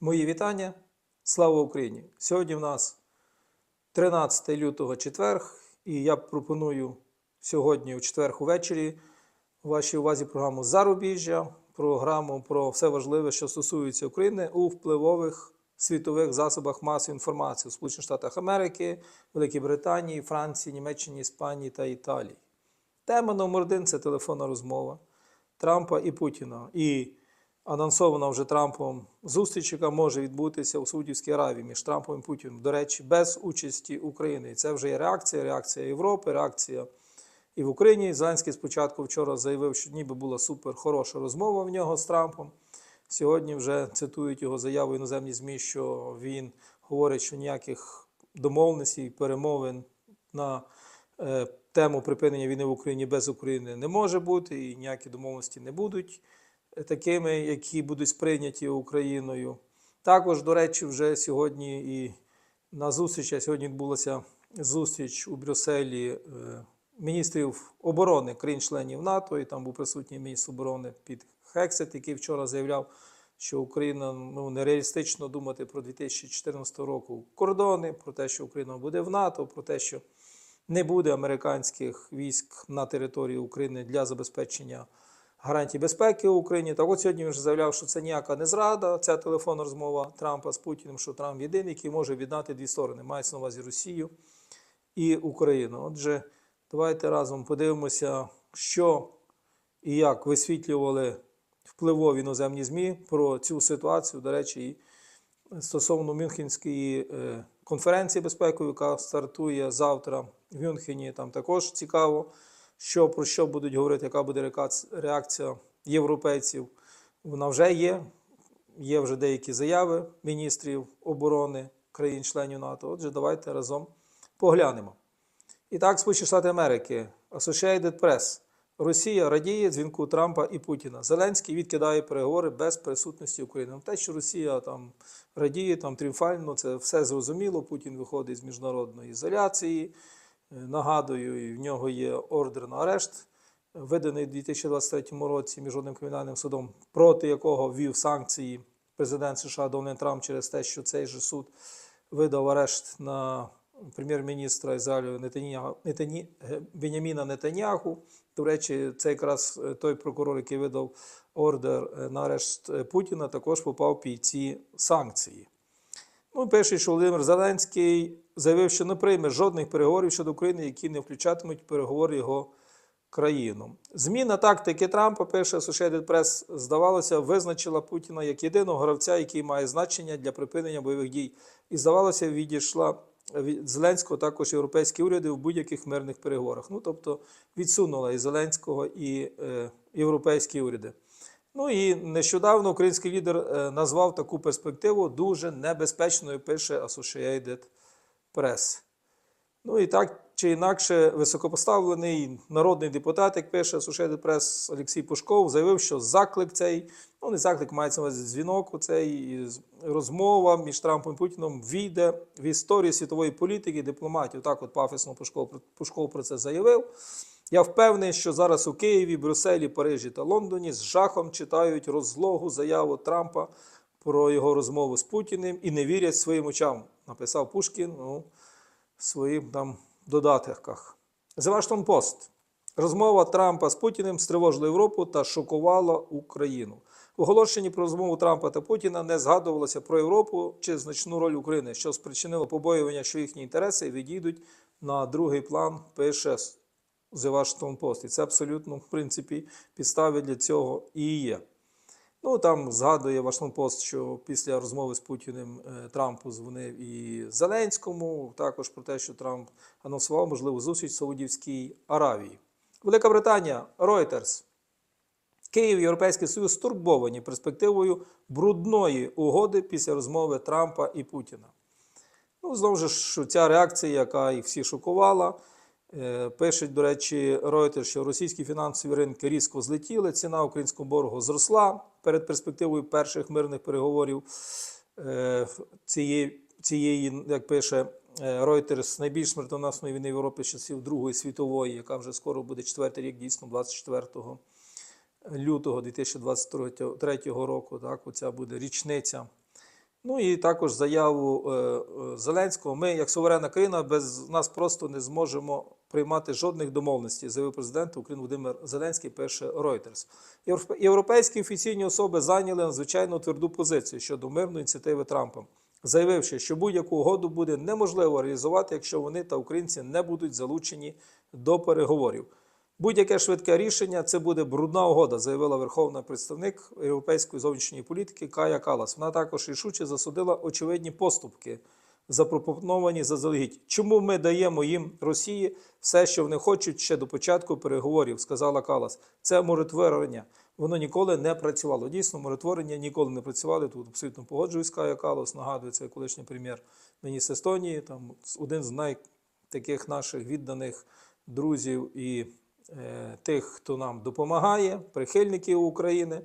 Мої вітання. Слава Україні! Сьогодні в нас 13 лютого четверг, і я пропоную сьогодні у четверг увечері у вашій увазі програму Зарубіжжя, програму про все важливе, що стосується України у впливових світових засобах масової інформації у Сполучених Штатах Америки, Великій Британії, Франції, Німеччині, Іспанії та Італії. Тема номер один це телефонна розмова Трампа і Путіна. І анонсована вже Трампом зустріч, яка може відбутися у Саудівській Аравії між Трампом і Путіним. До речі, без участі України. І це вже є реакція, реакція Європи, реакція і в Україні. Зеленський спочатку вчора заявив, що ніби була супер хороша розмова в нього з Трампом. Сьогодні вже цитують його заяву іноземні ЗМІ, що він говорить, що ніяких домовленостей, перемовин на е, тему припинення війни в Україні без України не може бути, і ніякі домовленості не будуть такими, які будуть сприйняті Україною. Також, до речі, вже сьогодні і на зустріч, а сьогодні відбулася зустріч у Брюсселі е, міністрів оборони країн-членів НАТО, і там був присутній міністр оборони під Хексет, який вчора заявляв, що Україна ну нереалістично думати про 2014 року кордони, про те, що Україна буде в НАТО, про те, що не буде американських військ на території України для забезпечення гарантій безпеки в Україні. Так от сьогодні він вже заявляв, що це ніяка не зрада, ця телефонна розмова Трампа з Путіним, що Трамп єдиний, який може віддати дві сторони. Мається на увазі Росію і Україну. Отже, давайте разом подивимося, що і як висвітлювали впливові іноземні ЗМІ про цю ситуацію. До речі, і стосовно Мюнхенської е, конференції безпекової, яка стартує завтра в Мюнхені. Там також цікаво, що про що будуть говорити, яка буде реакція європейців. Вона вже є. Є вже деякі заяви міністрів оборони країн-членів НАТО. Отже, давайте разом поглянемо. І так, Сполучені Штати Америки, Associated Press. Росія радіє дзвінку Трампа і Путіна. Зеленський відкидає переговори без присутності України. Ну, Те, що Росія там радіє, там тріумфально, це все зрозуміло. Путін виходить з міжнародної ізоляції. Е, Нагадую, в нього є ордер на арешт, виданий у 2023 році міжнародним кримінальним судом, проти якого ввів санкції президент США Дональд Трамп через те, що цей же суд видав арешт на прем'єр-міністра Ізраїлю Нетані, е, Беняміна Нетаняху. До речі, це якраз е, той прокурор, який видав ордер на арешт Путіна, також попав під ці санкції. Ну, перший, що Володимир Зеленський заявив, що не прийме жодних переговорів щодо України, які не включатимуть переговори його країну. Зміна тактики Трампа, перше Associated Press, здавалося, визначила Путіна як єдиного гравця, який має значення для припинення бойових дій. І здавалося, відійшла від Зеленського також європейські уряди в будь-яких мирних переговорах. Ну, тобто відсунула і Зеленського, і е, європейські уряди. Ну і нещодавно український лідер е, назвав таку перспективу дуже небезпечною, пише Associated Press. Ну і так чи інакше, високопоставлений народний депутат, як пише Associated Press Олексій Пушков, заявив, що заклик цей, ну не заклик, мається на дзвінок, цей розмова між Трампом і Путіном війде в історію світової політики і дипломатії. Так от пафосно Пушков, Пушков про це заявив. Я впевнений, що зараз у Києві, Брюсселі, Парижі та Лондоні з жахом читають розлогу заяву Трампа про його розмову з Путіним і не вірять своїм очам, написав Пушкін у своїм там додатках. Washington Post. Розмова Трампа з Путіним стривожила Європу та шокувала Україну. В оголошенні про розмову Трампа та Путіна не згадувалося про Європу чи значну роль України, що спричинило побоювання, що їхні інтереси відійдуть на другий план, пише The Washington Post. І це абсолютно, в принципі, підстави для цього і є. Ну там згадує Вашингтон Пост, що після розмови з Путіним е, Трамп дзвонив і Зеленському, також про те, що Трамп анонсував можливу зустріч в Саудівській Аравії. Велика Британія, Reuters. Київ Європейський Союз стурбовані перспективою брудної угоди після розмови Трампа і Путіна. Ну, знову ж, ця реакція, яка їх всі шокувала. Е, Пишуть, до речі, Reuters, що російські фінансові ринки різко злетіли, ціна українського боргу зросла перед перспективою перших мирних переговорів е, цієї, цієї як пише е, Reuters, найбільш смертоносної війни в Європі з часів Другої світової, яка вже скоро буде четвертий рік, дійсно, 24 лютого 2023 року. Так, оця буде річниця Ну і також заяву Зеленського. Ми, як суверенна країна, без нас просто не зможемо приймати жодних домовленостей, заявив президент України Володимир Зеленський, пише Reuters. Європе- Європейські офіційні особи зайняли надзвичайно тверду позицію щодо мирної ініціативи Трампа, заявивши, що будь-яку угоду буде неможливо реалізувати, якщо вони та українці не будуть залучені до переговорів. Будь-яке швидке рішення це буде брудна угода, заявила верховна представник європейської зовнішньої політики Кая Калас. Вона також рішуче засудила очевидні поступки, запропоновані заздалегідь. Чому ми даємо їм Росії все, що вони хочуть ще до початку переговорів, сказала Калас. Це миротворення. Воно ніколи не працювало. Дійсно, миротворення ніколи не працювали. Тут абсолютно погоджуюсь Кая Калас. Нагадую, це колишній прем'єр-міністр Естонії, там один з найтаких наших відданих друзів і тих, хто нам допомагає, прихильників України.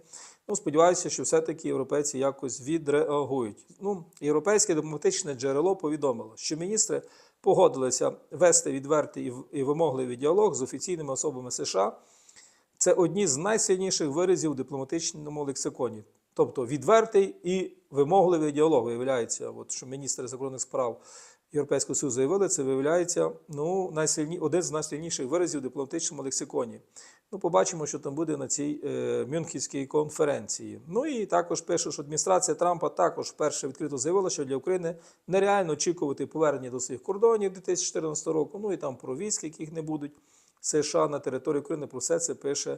Ну, сподіваюся, що все-таки європейці якось відреагують. Ну, європейське дипломатичне джерело повідомило, що міністри погодилися вести відвертий і вимогливий діалог з офіційними особами США. Це одні з найсильніших виразів у дипломатичному лексиконі. Тобто відвертий і вимогливий діалог виявляється, от, що міністри закордонних справ Європейського Союзу заявили, це виявляється ну, найсильні, один з найсильніших виразів у дипломатичному лексиконі. Ну, побачимо, що там буде на цій е, Мюнхенській конференції. Ну і також пише, що адміністрація Трампа також вперше відкрито заявила, що для України нереально очікувати повернення до своїх кордонів 2014 року. Ну і там про військ, яких не будуть США на території України. Про все це пише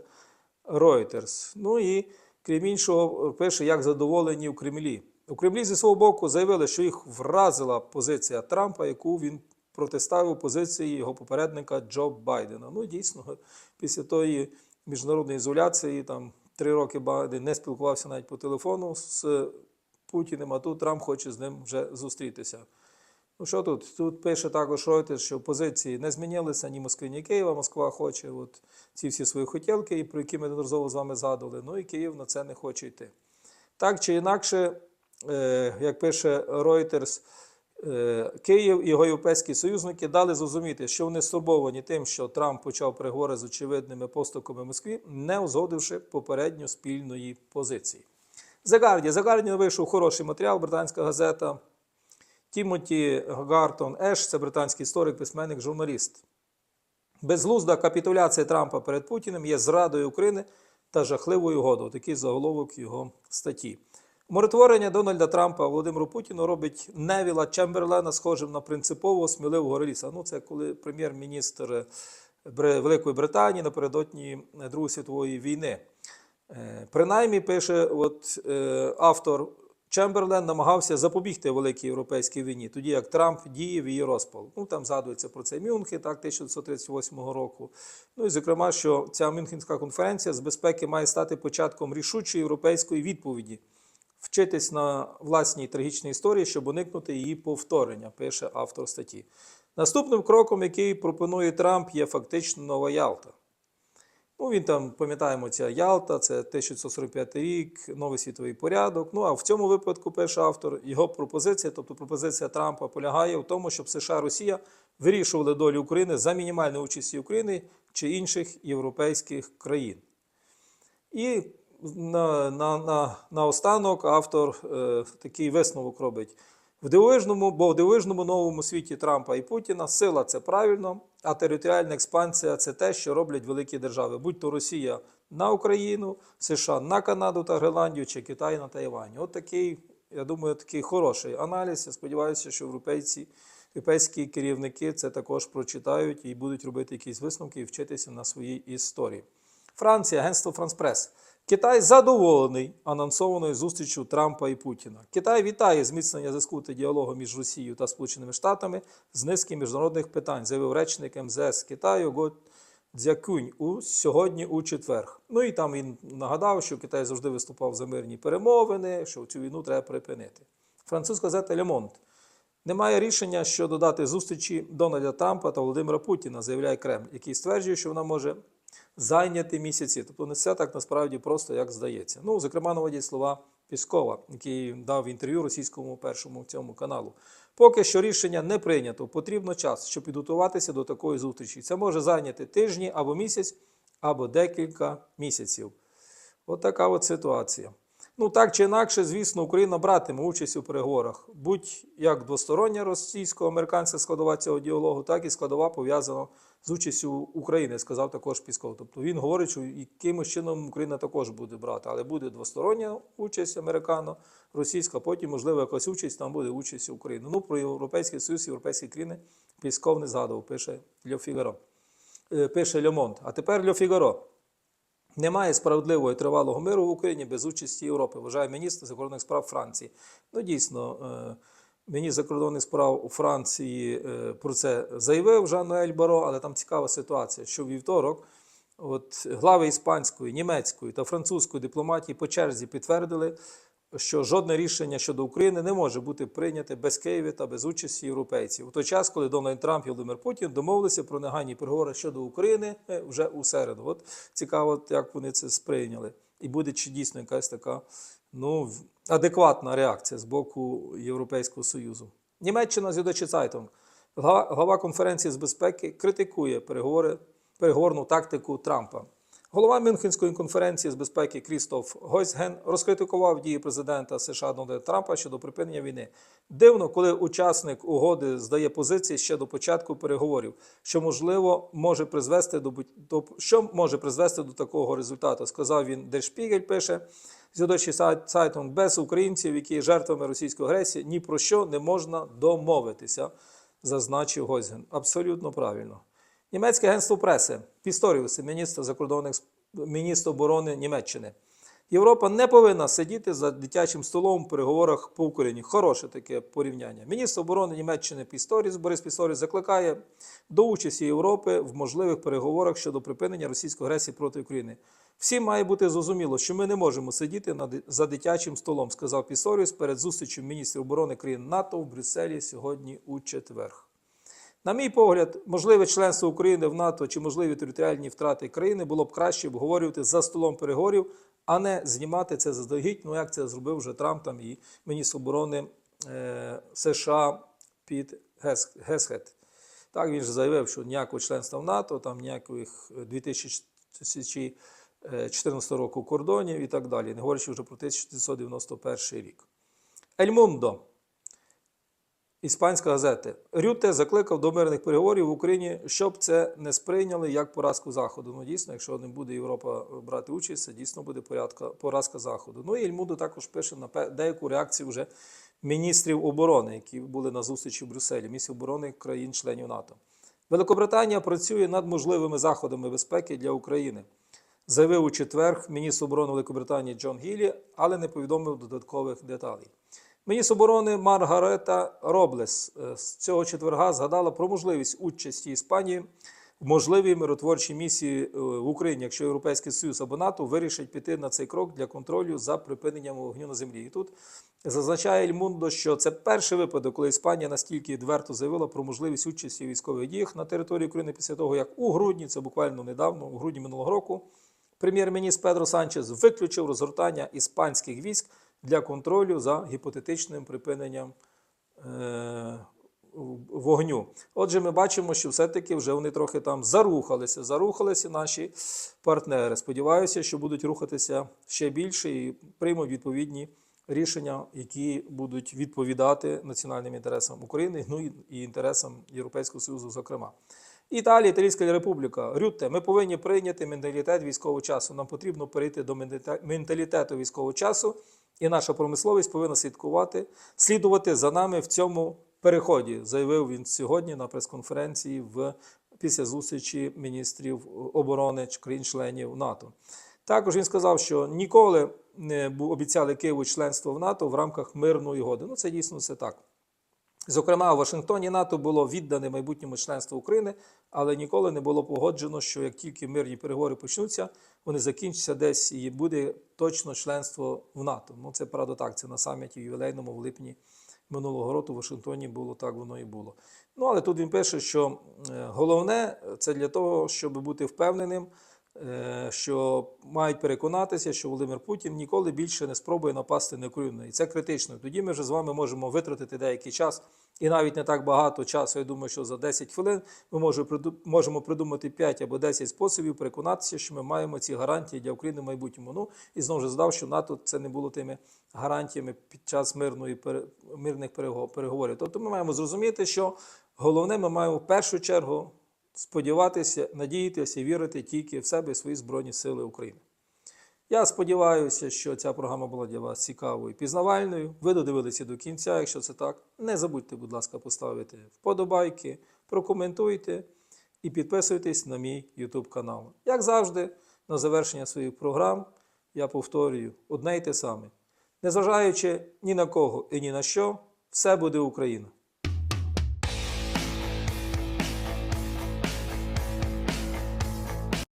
Reuters. Ну і крім іншого, пише, як задоволені у Кремлі. У Кремлі зі свого боку заявили, що їх вразила позиція Трампа, яку він протиставив позиції його попередника Джо Байдена. Ну, дійсно, після тої міжнародної ізоляції, там три роки Байден не спілкувався навіть по телефону з Путіним, а тут Трамп хоче з ним вже зустрітися. Ну що тут? Тут пише також Reuters, що позиції не змінилися ні Москви, ні Києва. Москва хоче от ці всі свої хотілки, про які ми неодноразово з вами згадували. Ну і Київ на це не хоче йти. Так чи інакше, як пише Reuters, е, Київ і його європейські союзники дали зрозуміти, що вони стурбовані тим, що Трамп почав переговори з очевидними поступками Москві, не узгодивши попередньо спільної позиції. The Guardian. The Guardian вийшов хороший матеріал, британська газета. Тімоті Гартон Еш, це британський історик, письменник, журналіст. Безглузда капітуляція Трампа перед Путіним є зрадою України та жахливою угодою. Такий заголовок його статті. Миротворення Дональда Трампа Володимиру Путіну робить Невіла Чемберлена схожим на принципового сміливого реліса. Ну, це коли прем'єр-міністр Великої Британії напередодні Другої світової війни. Е, Принаймні, пише от, е, автор Чемберлен намагався запобігти великій європейській війні, тоді як Трамп діяв її розпал. Ну там згадується про це Мюнхен, так, 1938 року. Ну і зокрема, що ця Мюнхенська конференція з безпеки має стати початком рішучої європейської відповіді, вчитись на власній трагічній історії, щоб уникнути її повторення, пише автор статті. Наступним кроком, який пропонує Трамп, є фактично нова Ялта. Ну, він там, пам'ятаємо, ця Ялта, це 1945 рік, новий світовий порядок. Ну а в цьому випадку пише автор його пропозиція, тобто пропозиція Трампа полягає в тому, щоб США Росія вирішували долю України за мінімальною участі України чи інших європейських країн. І на, на, на, наостанок автор е, такий висновок робить. В дивовижному, бо в дивовижному новому світі Трампа і Путіна сила це правильно, а територіальна експансія це те, що роблять великі держави, будь то Росія на Україну, США на Канаду та Гренландію чи Китай на Тайвань. От такий, я думаю, такий хороший аналіз. Я сподіваюся, що європейці, європейські керівники це також прочитають і будуть робити якісь висновки і вчитися на своїй історії. Франція, агентство Франс Прес. Китай задоволений анонсованою зустрічю Трампа і Путіна. Китай вітає зміцнення зв'язку та діалогу між Росією та Сполученими Штатами з низки міжнародних питань, заявив речник МЗС Китаю Го Цзякунь у сьогодні у четвер. Ну і там він нагадав, що Китай завжди виступав за мирні перемовини, що цю війну треба припинити. Французька газета Лемонт. Немає рішення щодо дати зустрічі Дональда Трампа та Володимира Путіна, заявляє Кремль, який стверджує, що вона може зайняти місяці. Тобто не все так насправді просто, як здається. Ну, зокрема, наводять слова Піскова, який дав інтерв'ю російському першому цьому каналу. Поки що рішення не прийнято, потрібно час, щоб підготуватися до такої зустрічі. Це може зайняти тижні або місяць, або декілька місяців. От от ситуація. Ну так чи інакше, звісно, Україна братиме участь у переговорах. Будь як двостороння російсько-американська складова цього діалогу, так і складова пов'язана з участю України, сказав також Пісков. Тобто він говорить, що якимось чином Україна також буде брати, але буде двостороння участь американо-російська, потім, можливо, якась участь, там буде участь України. Ну, про Європейський Союз, європейські країни Пісков не згадував, пише Льо Фігаро. Е, Пише Льомонт. А тепер Льо Фігаро. Немає справедливого і тривалого миру в Україні без участі Європи, вважає міністр закордонних справ Франції. Ну, дійсно, е, міністр закордонних справ у Франції е, про це заявив Жан-Ноель Баро, але там цікава ситуація, що вівторок от, глави іспанської, німецької та французької дипломатії по черзі підтвердили, що жодне рішення щодо України не може бути прийняте без Києва та без участі європейців. У той час, коли Дональд Трамп і Володимир Путін домовилися про негайні переговори щодо України е, вже у середу. От цікаво, як вони це сприйняли. І буде чи дійсно якась така ну, адекватна реакція з боку Європейського Союзу. Німеччина Зюдочі Цайтунг. Глава, глава конференції з безпеки критикує переговори, переговорну тактику Трампа. Голова Мюнхенської конференції з безпеки Крістоф Гойсген розкритикував дії президента США Дональда Трампа щодо припинення війни. Дивно, коли учасник угоди здає позиції ще до початку переговорів, що можливо може призвести до, до що може призвести до такого результату, сказав він. Der пише. Зюдочі Цайтунг без українців, які є жертвами російської агресії, ні про що не можна домовитися, зазначив Гойсген. Абсолютно правильно. Німецьке агентство преси Пісторіус, міністр закордонних міністр оборони Німеччини. Європа не повинна сидіти за дитячим столом у переговорах по Україні. Хороше таке порівняння. Міністр оборони Німеччини Пісторіс Борис Пісторіс закликає до участі Європи в можливих переговорах щодо припинення російської агресії проти України. Всім має бути зрозуміло, що ми не можемо сидіти за дитячим столом, сказав Пісторіс перед зустрічю міністрів оборони країн НАТО в Брюсселі сьогодні у четвер. На мій погляд, можливе членство України в НАТО чи можливі територіальні втрати країни було б краще обговорювати за столом переговорів, а не знімати це заздалегідь, ну як це зробив вже Трамп там і міністр оборони е, США Гес- Гесхет. Так він ж заявив, що ніякого членства в НАТО, там ніяких е, 2014 року кордонів і так далі, не говорячи вже про 1991 рік. Ельмундо. Іспанська газета Рюте закликав до мирних переговорів в Україні, щоб це не сприйняли як поразку Заходу. Ну дійсно, якщо не буде Європа брати участь, це дійсно буде порядка, поразка Заходу. Ну і Ельмуду також пише на деяку реакцію вже міністрів оборони, які були на зустрічі в Брюсселі, міністрів оборони країн-членів НАТО. Великобританія працює над можливими заходами безпеки для України. Заявив у четвер міністр оборони Великобританії Джон Гіллі, але не повідомив додаткових деталей. Міністр оборони Маргарета Роблес е, з цього четверга згадала про можливість участі Іспанії в можливій миротворчій місії е, в Україні, якщо Європейський Союз або НАТО вирішить піти на цей крок для контролю за припиненням вогню на землі. І тут зазначає Ельмундо, що це перший випадок, коли Іспанія настільки відверто заявила про можливість участі у військових діях на території України після того, як у грудні, це буквально недавно, у грудні минулого року, прем'єр-міністр Педро Санчес виключив розгортання іспанських військ для контролю за гіпотетичним припиненням е, вогню. Отже, ми бачимо, що все-таки вже вони трохи там зарухалися. Зарухалися наші партнери. Сподіваюся, що будуть рухатися ще більше і приймуть відповідні рішення, які будуть відповідати національним інтересам України, ну і- інтересам Європейського Союзу, зокрема. Італія, Італійська Республіка, Рютте, ми повинні прийняти менталітет військового часу. Нам потрібно перейти до менталітету військового часу, і наша промисловість повинна слідкувати, слідувати за нами в цьому переході, заявив він сьогодні на прес-конференції в після зустрічі міністрів оборони країн-членів НАТО. Також він сказав, що ніколи не обіцяли Києву членство в НАТО в рамках мирної угоди. Ну це дійсно все так. Зокрема, у Вашингтоні НАТО було віддане майбутньому членству України, але ніколи не було погоджено, що як тільки мирні переговори почнуться, вони закінчаться десь і буде точно членство в НАТО. Ну це правда так. Це на саміті ювілейному в липні минулого року в Вашингтоні було так, воно і було. Ну але тут він пише, що е, головне це для того, щоб бути впевненим. Е, що мають переконатися, що Володимир Путін ніколи більше не спробує напасти на Україну. І це критично. Тоді ми вже з вами можемо витратити деякий час, і навіть не так багато часу. Я думаю, що за 10 хвилин ми можемо приду- придумати 5 або 10 способів переконатися, що ми маємо ці гарантії для України в майбутньому. Ну і знову ж здав, що НАТО це не було тими гарантіями під час мирної мирних переговорів. Тобто ми маємо зрозуміти, що головне ми маємо в першу чергу сподіватися, надіятися і вірити тільки в себе і свої Збройні Сили України. Я сподіваюся, що ця програма була для вас цікавою і пізнавальною. Ви додивилися до кінця. Якщо це так, не забудьте, будь ласка, поставити вподобайки, прокоментуйте і підписуйтесь на мій YouTube канал. Як завжди, на завершення своїх програм я повторюю одне й те саме. Незважаючи ні на кого і ні на що, все буде Україна.